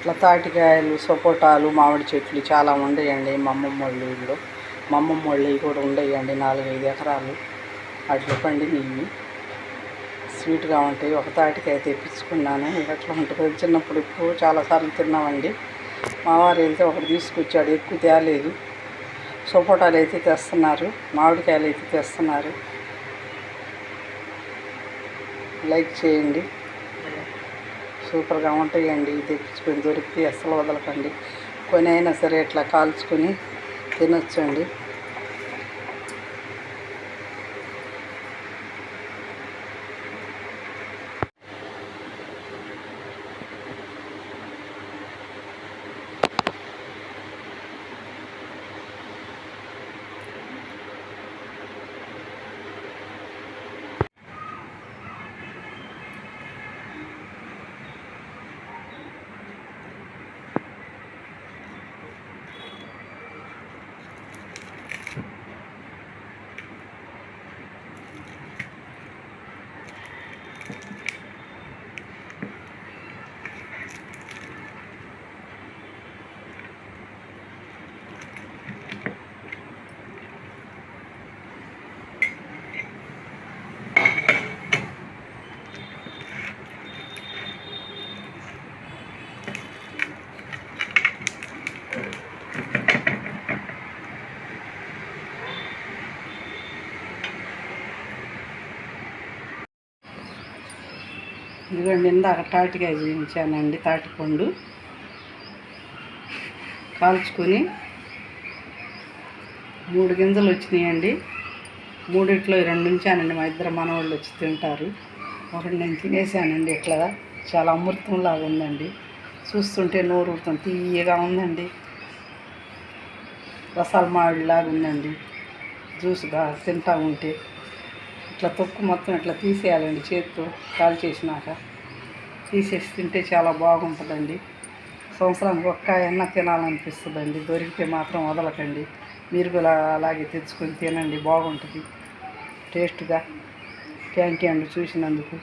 ఇట్లా తాటికాయలు సపోటాలు మామిడి చెట్లు చాలా ఉండేయండి మా అమ్మమ్మ వాళ్ళ ఊళ్ళో మా అమ్మమ్మ వాళ్ళు కూడా ఉండేయండి నాలుగైదు ఎకరాలు. అట్లా పండినవి స్వీట్గా ఉంటాయి. ఒక తాటికాయ తెప్పించుకున్నాను. ఎట్లా ఉంటుంది. చిన్నప్పుడు ఎక్కువ చాలాసార్లు తిన్నామండి. మా వారు వెళ్తే ఒకటి తీసుకొచ్చాడు. ఎక్కువ తేలేదు. సపోటాలు అయితే తెస్తున్నారు. మామిడికాయలు అయితే తెస్తున్నారు. లైక్ చేయండి. సూపర్గా ఉంటాయండి. తెప్పించుకొని దొరికితే అస్సలు వదలకండి. కొని అయినా సరే ఇట్లా కాల్చుకొని తినొచ్చండి. ఇదిగోండి ఇందాక తాటికాయ చూపించానండి తాటిపండు. కాల్చుకొని మూడు గింజలు వచ్చినాయండి. మూడిట్లో రెండు ఉంచానండి మా ఇద్దరు మనవాళ్ళు వచ్చి తింటారు. ఒకటి నేను తినేసానండి ఇట్లా. చాలా అమృతంలాగా ఉందండి. చూస్తుంటే నోరు ఊరుతుంది తీయగా ఉందండి. రసాల మామిడిలాగా ఉందండి. జ్యూస్గా తింటా ఉంటే. ఇట్లా తొక్కు మొత్తం ఇట్లా తీసేయాలండి చేతితో కాల్ చేసినాక. తీసేసి తింటే చాలా బాగుంటుందండి. సంవత్సరానికి ఒక్క ఎన్న తినాలనిపిస్తుందండి. దొరికితే మాత్రం వదలకండి. మీరు కూడా అలాగే తెచ్చుకొని తినండి బాగుంటుంది. టేస్ట్గా. థ్యాంక్ యూ అండి చూసినందుకు.